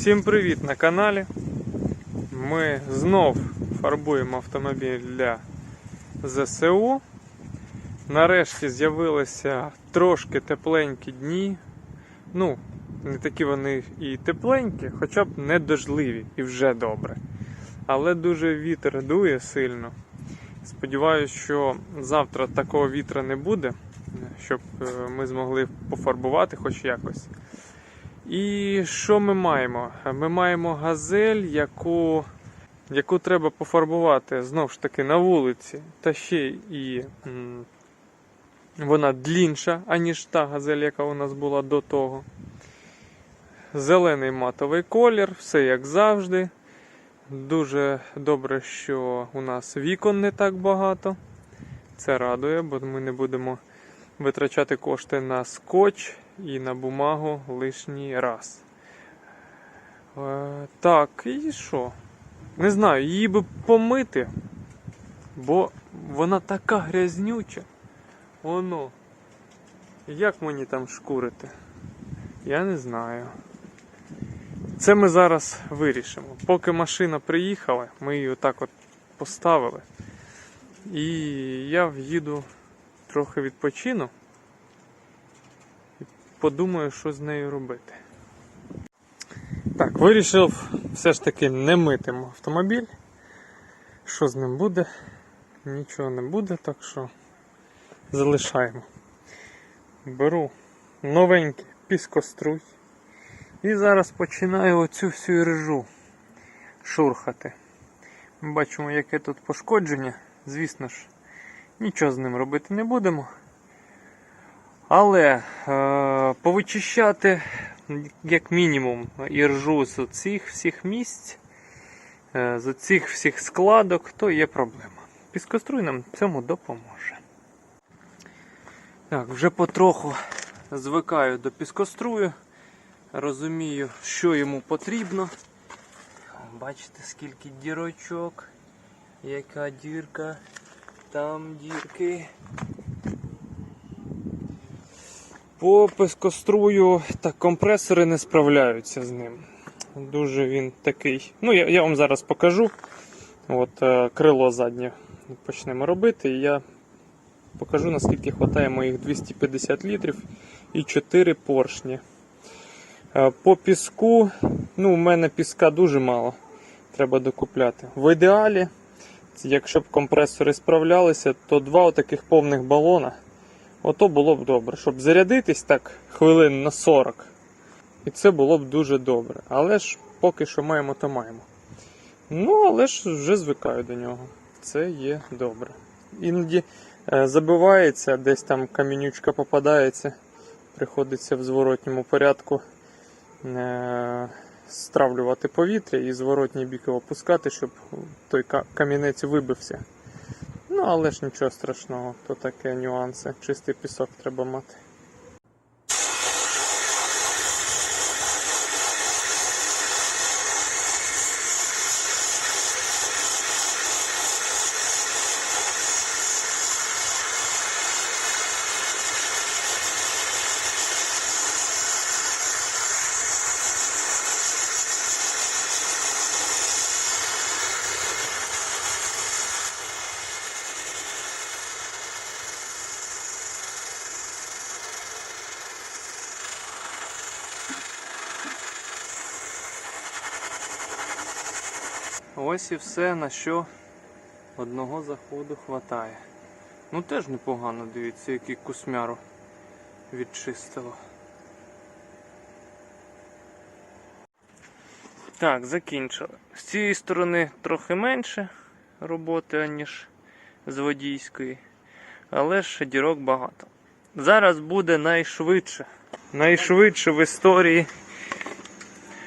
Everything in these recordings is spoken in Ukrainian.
Всім привіт на каналі. Ми знов фарбуємо автомобіль для ЗСУ. Нарешті з'явилися трошки тепленькі дні. Ну, не такі вони і тепленькі, хоча б не дождливі і вже добре. Але дуже вітер дує сильно. Сподіваюсь, що завтра такого вітра не буде, щоб е, ми змогли пофарбувати хоч якось. І що ми маємо? Ми маємо газель, яку, яку треба пофарбувати знову ж таки на вулиці, та ще і м, вона длінша, аніж та газель, яка у нас була до того. Зелений матовий колір, все як завжди. Дуже добре, що у нас вікон не так багато. Це радує, бо ми не будемо витрачати кошти на скотч і на бумагу лишній раз. Е, так, і що? Не знаю, її би помити, бо вона така грязнюча. Воно. Як мені там шкурити? Я не знаю. Це ми зараз вирішимо. Поки машина приїхала, ми її отак от поставили. І я в'їду трохи відпочину подумаю, що з нею робити. Так, вирішив все ж таки не мити автомобіль. Що з ним буде? Нічого не буде, так що залишаємо. Беру новенький піскоструй. І зараз починаю оцю всю рижу шурхати. Ми бачимо, яке тут пошкодження. Звісно ж, нічого з ним робити не будемо. Але е, повичищати, як мінімум, іржу з цих всіх місць, е, з цих всіх складок, то є проблема. Піскоструй нам цьому допоможе. Так, вже потроху звикаю до піскострую. Розумію, що йому потрібно. Бачите, скільки дірочок, яка дірка, там дірки. По пескострую так компресори не справляються з ним. Дуже він такий. Ну, я, я вам зараз покажу. От е, крило заднє почнемо робити. І я покажу, наскільки вистачає моїх 250 літрів і 4 поршні. Е, По піску, ну, у мене піска дуже мало. Треба докупляти. В ідеалі, якщо б компресори справлялися, то два таких повних балона. Ото було б добре, щоб зарядитись так хвилин на 40. І це було б дуже добре. Але ж поки що маємо, то маємо. Ну, але ж вже звикаю до нього. Це є добре. Іноді е, забивається, десь там камінючка попадається. Приходиться в зворотньому порядку е, стравлювати повітря і зворотній бік його пускати, щоб той камінець вибився. Ну, але ж нічого страшного, то таке нюанси. Чистий пісок треба мати. Ось і все, на що одного заходу хватає. Ну теж непогано, дивіться, який кусмяру відчистило. Так, закінчили. З цієї сторони трохи менше роботи, ніж з водійської, але ж дірок багато. Зараз буде найшвидше. Найшвидше в історії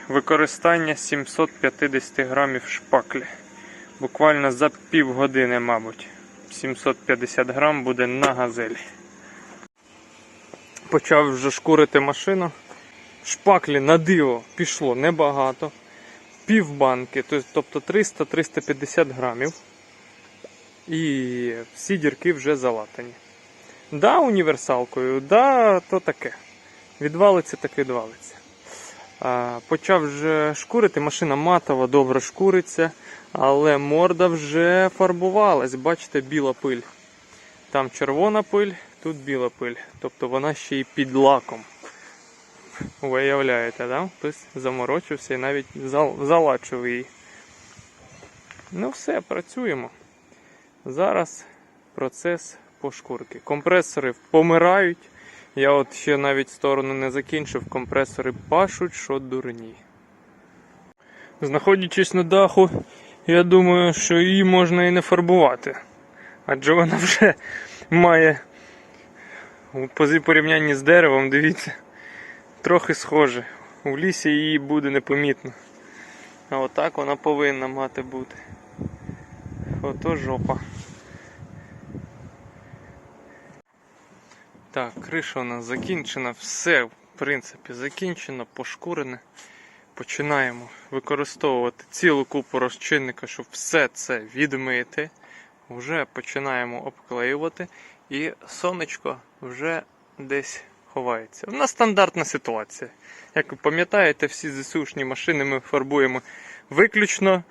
використання 750 грамів шпаклі. Буквально за півгодини, мабуть. 750 грам буде на газелі. Почав вже шкурити машину. Шпаклі на диво пішло небагато. Пів банки, тобто 300-350 грамів. І всі дірки вже залатані. Да, універсалкою, да, то таке. Відвалиться, так відвалиться. Почав вже шкурити, машина матова, добре шкуриться, але морда вже фарбувалась. Бачите, біла пиль. Там червона пиль, тут біла пиль. Тобто вона ще й під лаком. Виявляєте, да? Хтось заморочився і навіть залачив її. Ну все, працюємо. Зараз процес пошкурки. Компресори помирають. Я от ще навіть сторону не закінчив, компресори пашуть, що дурні. Знаходячись на даху, я думаю, що її можна і не фарбувати. Адже вона вже має у порівнянні з деревом, дивіться, трохи схоже. У лісі її буде непомітно. А отак вона повинна мати бути. Ото жопа. Так, криша у нас закінчена, все, в принципі, закінчено, пошкурене. Починаємо використовувати цілу купу розчинника, щоб все це відмити. Вже починаємо обклеювати, і сонечко вже десь ховається. У нас стандартна ситуація. Як ви пам'ятаєте, всі ЗСУшні машини ми фарбуємо виключно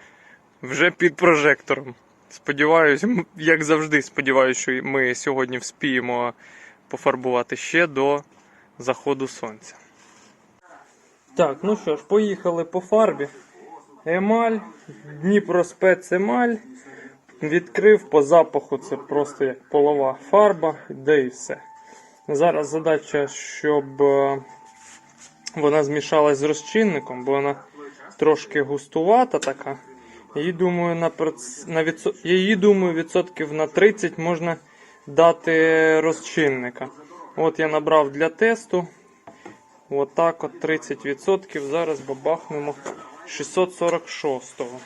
вже під прожектором. Сподіваюсь, як завжди, сподіваюся, що ми сьогодні вспіємо пофарбувати ще до заходу сонця. Так, ну що ж, поїхали по фарбі. Емаль, Дніпро спецемаль. Відкрив по запаху, це просто як полова фарба, де і все. Зараз задача, щоб е, вона змішалась з розчинником, бо вона трошки густувата така. Її думаю, на, проц- на відсо... її, думаю, відсотків на 30 можна дати розчинника. От я набрав для тесту. Отак от 30%. Зараз бабахнемо 646-го.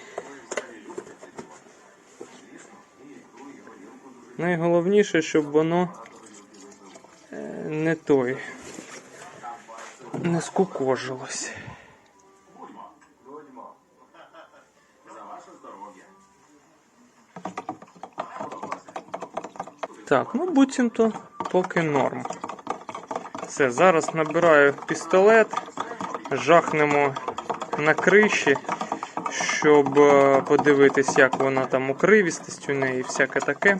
Найголовніше, щоб воно е, не той. Не скукожилось. Так, ну буцімто поки норм. Все, зараз набираю пістолет, жахнемо на криші, щоб е, подивитись, як вона там укривістість у неї і всяке таке.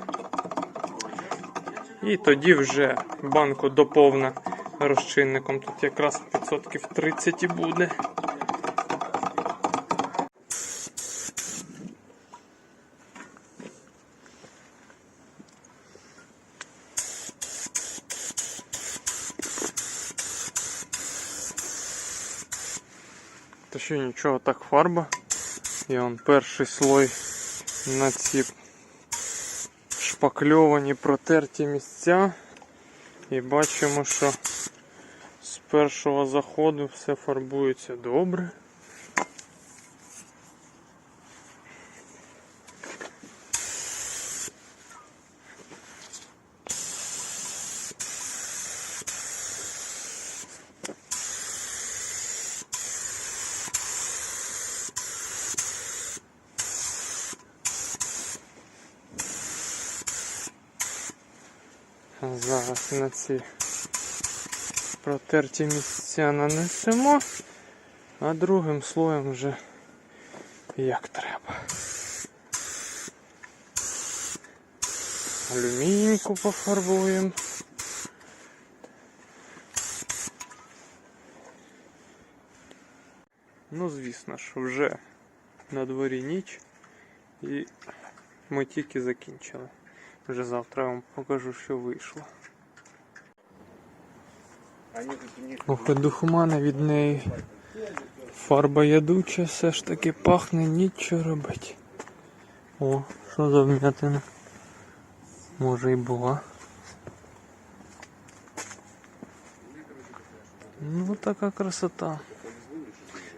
І тоді вже банку доповна розчинником. Тут якраз відсотків 30 і буде. Ще нічого, так фарба. І он перший слой на ці шпакльовані протерті місця. І бачимо, що з першого заходу все фарбується добре. Зараз на ці протерті місця нанесемо, а другим слоєм вже як треба. Алюмінійку пофарбуємо. Ну, звісно ж, вже на дворі ніч і ми тільки закінчили. Вже завтра я вам покажу, що вийшло. Ох, і духмана від неї. Фарба ядуча, все ж таки пахне, нічого робить. О, що за вмятина? Може і була. Ну така красота.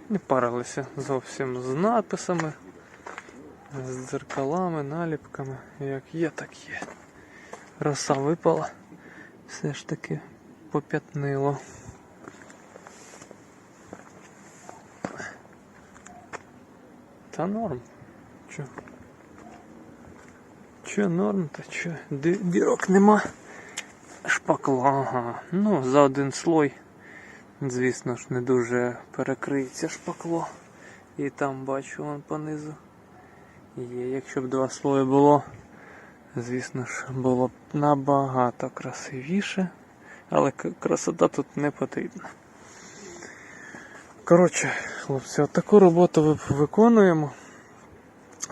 Не парилися зовсім з надписами, з дзеркалами, наліпками. Як є, так є. Роса випала. Все ж таки поп'ятнило. Та норм. Чо? Чо норм, та чо? Дірок нема. Шпакла, ага. Ну, за один слой Звісно ж, не дуже перекриється шпакло. І там бачу вон понизу. Є, якщо б два слої було, звісно ж, було б набагато красивіше. Але красота тут не потрібна. Коротше, хлопці, от таку роботу ви- виконуємо.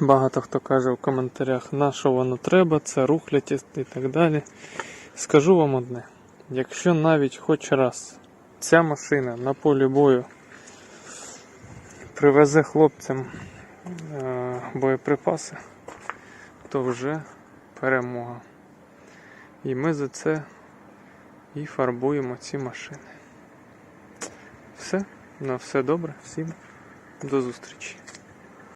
Багато хто каже в коментарях, на що воно треба, це рухлятість і так далі. Скажу вам одне: якщо навіть хоч раз ця машина на полі бою привезе хлопцям е, боєприпаси, то вже перемога. І ми за це і фарбуємо ці машини. Все, на все добре, всім до зустрічі.